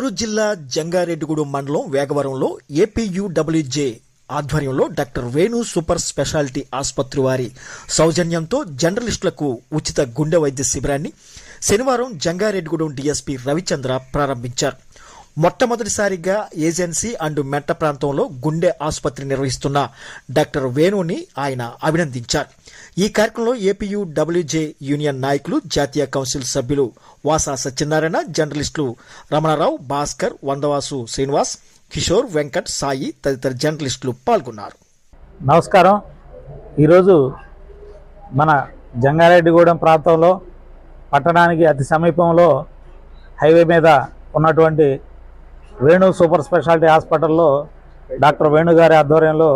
నెల్లూరు జిల్లా జంగారెడ్డిగూడెం మండలం వేగవరంలో ఏపీయూడబ్ల్యూజే ఆధ్వర్యంలో డాక్టర్ వేణు సూపర్ స్పెషాలిటీ ఆసుపత్రి వారి సౌజన్యంతో జర్నలిస్టులకు ఉచిత గుండె వైద్య శిబిరాన్ని శనివారం జంగారెడ్డిగూడెం డీఎస్పీ రవిచంద్ర ప్రారంభించారు. మొట్టమొదటిసారిగా ఏజెన్సీ అండ్ మెట్ట ప్రాంతంలో గుండె ఆసుపత్రి నిర్వహిస్తున్న డాక్టర్ వేణుని ఆయన అభినందించారు. ఈ కార్యక్రమంలో ఏపీయూ డబ్ల్యూజే యూనియన్ నాయకులు జాతీయ కౌన్సిల్ సభ్యులు వాసా సత్యనారాయణ జర్నలిస్టులు రమణారావు భాస్కర్ వందవాసు శ్రీనివాస్ కిషోర్ వెంకట్ సాయి తదితర జర్నలిస్టులు పాల్గొన్నారు. నమస్కారం. ఈరోజు మన జంగారెడ్డిగూడెం ప్రాంతంలో పట్టణానికి అతి సమీపంలో హైవే మీద ఉన్నటువంటి వేణు సూపర్ స్పెషాలిటీ హాస్పిటల్లో డాక్టర్ వేణు గారి ఆధ్వర్యంలో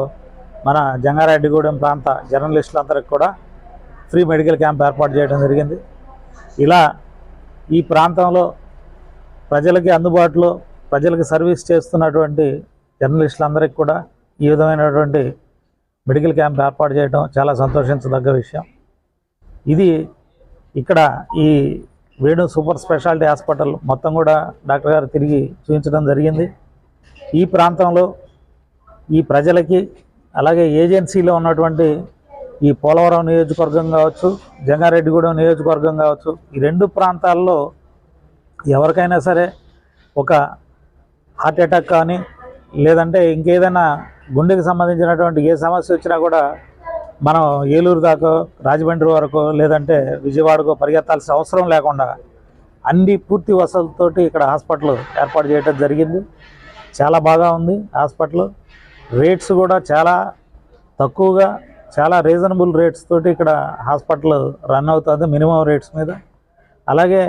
మన జంగారెడ్డిగూడెం ప్రాంత జర్నలిస్టులందరికీ కూడా ఫ్రీ మెడికల్ క్యాంప్ ఏర్పాటు చేయడం జరిగింది. ఇలా ఈ ప్రాంతంలో ప్రజలకి అందుబాటులో ప్రజలకు సర్వీస్ చేస్తున్నటువంటి జర్నలిస్టులందరికీ కూడా ఈ విధమైనటువంటి మెడికల్ క్యాంప్ ఏర్పాటు చేయడం చాలా సంతోషించదగ్గ విషయం. ఇది ఇక్కడ ఈ వేణు సూపర్ స్పెషాలిటీ హాస్పిటల్. మొత్తం కూడా డాక్టర్ గారు తిరిగి చూపించడం జరిగింది. ఈ ప్రాంతంలో ఈ ప్రజలకి అలాగే ఏజెన్సీలో ఉన్నటువంటి ఈ పోలవరం నియోజకవర్గం కావచ్చు జంగారెడ్డిగూడెం నియోజకవర్గం కావచ్చు ఈ రెండు ప్రాంతాల్లో ఎవరికైనా సరే ఒక హార్ట్ అటాక్ కానీ లేదంటే ఇంకేదైనా గుండెకి సంబంధించినటువంటి ఏ సమస్య వచ్చినా కూడా మనం ఏలూరు దాకా రాజమండ్రి వరకు లేదంటే విజయవాడకు పరిగెత్తాల్సిన అవసరం లేకుండా అన్ని పూర్తి వసతులతోటి ఇక్కడ హాస్పిటల్ ఏర్పాటు చేయడం జరిగింది. చాలా బాగా ఉంది హాస్పిటల్. రేట్స్ కూడా చాలా తక్కువగా చాలా రీజనబుల్ రేట్స్ తోటి ఇక్కడ హాస్పిటల్ రన్ అవుతుంది మినిమం రేట్స్ మీద. అలాగే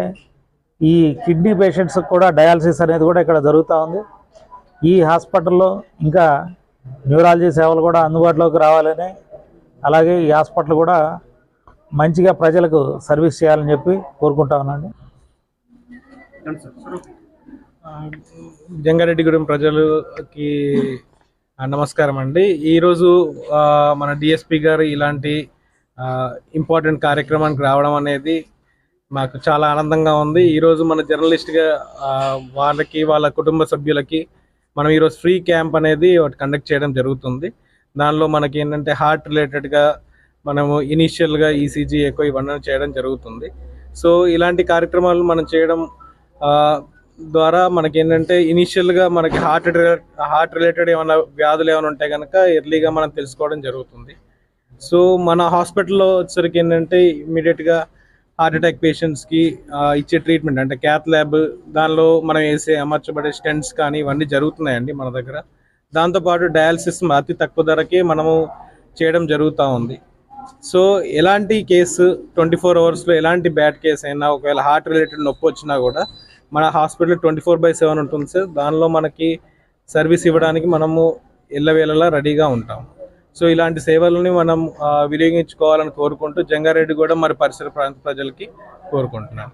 ఈ కిడ్నీ పేషెంట్స్కి కూడా డయాలసిస్ అనేది కూడా ఇక్కడ జరుగుతూ ఉంది. ఈ హాస్పిటల్లో ఇంకా న్యూరాలజీ సేవలు కూడా అందుబాటులోకి రావాలని అలాగే ఈ హాస్పిటల్ కూడా మంచిగా ప్రజలకు సర్వీస్ చేయాలని చెప్పి కోరుకుంటా ఉన్నాండి జంగారెడ్డి జంగారెడ్డిగూడెం ప్రజలకి నమస్కారం అండి. ఈరోజు మన డిఎస్పి గారు ఇలాంటి ఇంపార్టెంట్ కార్యక్రమానికి రావడం అనేది మాకు చాలా ఆనందంగా ఉంది. ఈరోజు మన జర్నలిస్ట్గా వాళ్ళకి వాళ్ళ కుటుంబ సభ్యులకి మనం ఈరోజు ఫ్రీ క్యాంప్ అనేది ఒకటి కండక్ట్ చేయడం జరుగుతుంది. దానిలో మనకి ఏంటంటే హార్ట్ రిలేటెడ్గా మనము ఇనీషియల్గా ఈసీజీ ఎక్కువ ఇవన్నీ చేయడం జరుగుతుంది. సో ఇలాంటి కార్యక్రమాలు మనం చేయడం ద్వారా మనకి ఏంటంటే ఇనీషియల్గా మనకి హార్ట్ హార్ట్ రిలేటెడ్ ఏమైనా వ్యాధులు ఏమైనా ఉంటే కనుక ఎర్లీగా మనం తెలుసుకోవడం జరుగుతుంది. సో మన హాస్పిటల్లో వచ్చేసరికి ఏంటంటే ఇమీడియట్గా హార్ట్ అటాక్ పేషెంట్స్కి ఇచ్చే ట్రీట్మెంట్ అంటే క్యాత్ ల్యాబ్ దానిలో మనం వేసే అమర్చబడే స్టెంట్స్ కానీ ఇవన్నీ జరుగుతున్నాయండి మన దగ్గర. దాంతోపాటు డయాలసిస్ అతి తక్కువ ధరకే మనము చేయడం జరుగుతూ ఉంది. సో ఎలాంటి కేసు ట్వంటీ ఫోర్ అవర్స్లో ఎలాంటి బ్యాడ్ కేసు అయినా ఒకవేళ హార్ట్ రిలేటెడ్ నొప్పి వచ్చినా కూడా మన hospital twenty four by seven ఉంటుంది సార్. దానిలో మనకి సర్వీస్ ఇవ్వడానికి మనము ఎల్లవేళలా రెడీగా ఉంటాం. సో ఇలాంటి సేవలని మనం వినియోగించుకోవాలని కోరుకుంటూ జంగారెడ్డి కూడా మరి పరిసర ప్రాంత ప్రజలకి కోరుకుంటున్నాను